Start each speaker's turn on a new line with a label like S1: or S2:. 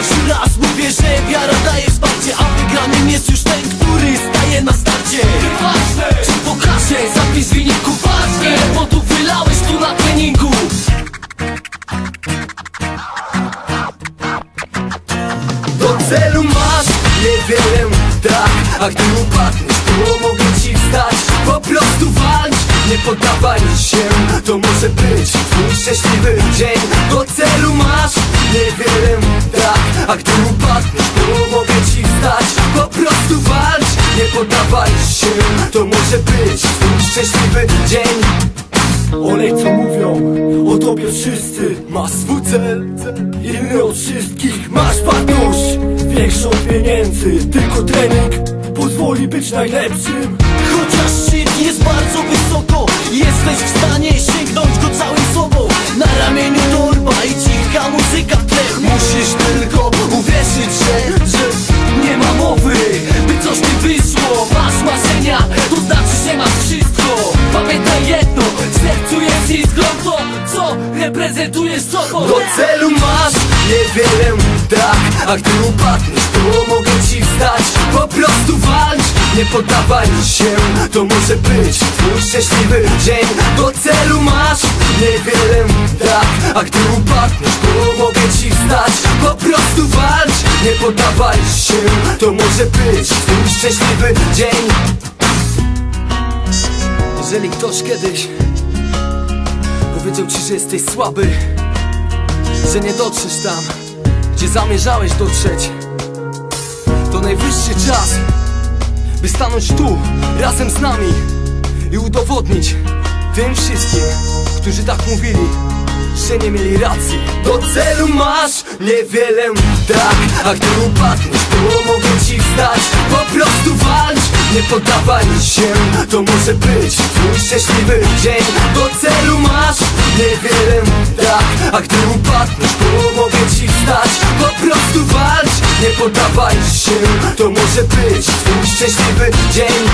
S1: pierwszy raz mówię, że wiara daje wsparcie A wygranym jest już ten, który staje na starcie.
S2: Ważne!
S1: Czy pokażę, zapisz w wyniku ważnie Bo tu wylałeś tu na treningu.
S2: Do celu masz? Niewiele, tak A gdy upadniesz, to mogę ci wstać. Po prostu walcz, nie poddawaj się. To może być twój szczęśliwy dzień A gdy upadniesz, to mogę ci wstać. Po prostu walcz, nie poddawaj się. To może być twój szczęśliwy dzień. Olej co mówią o tobie wszyscy Masz swój cel, inny od wszystkich Masz wartość, większą od pieniędzy Tylko trening. Pozwoli być najlepszym.
S1: Chociaż szczyt jest bardzo wysoko Jesteś w stanie sięgnąć go całym sobą To, co reprezentujesz sobą.
S2: Do celu masz niewiele, tak A gdy upadniesz, to mogę ci wstać. Po prostu walcz, nie poddawaj się To może być twój szczęśliwy dzień. Do celu masz niewiele, tak A gdy upadniesz, to mogę ci wstać. Po prostu walcz, nie poddawaj się To może być twój szczęśliwy dzień. Jeżeli ktoś kiedyś Powiedział ci, że jesteś słaby Że nie dotrzesz tam Gdzie zamierzałeś dotrzeć. To najwyższy czas By stanąć tu Razem z nami I udowodnić Tym wszystkim Którzy tak mówili że nie mieli racji. Do celu masz niewiele, tak A gdy upadniesz, to mogę ci wstać. Po prostu walcz, nie poddawaj się To może być twój szczęśliwy dzień niewiele, tak A gdy upadniesz, to mogę ci wstać. Po prostu walcz, nie poddawaj się. To może być twój szczęśliwy dzień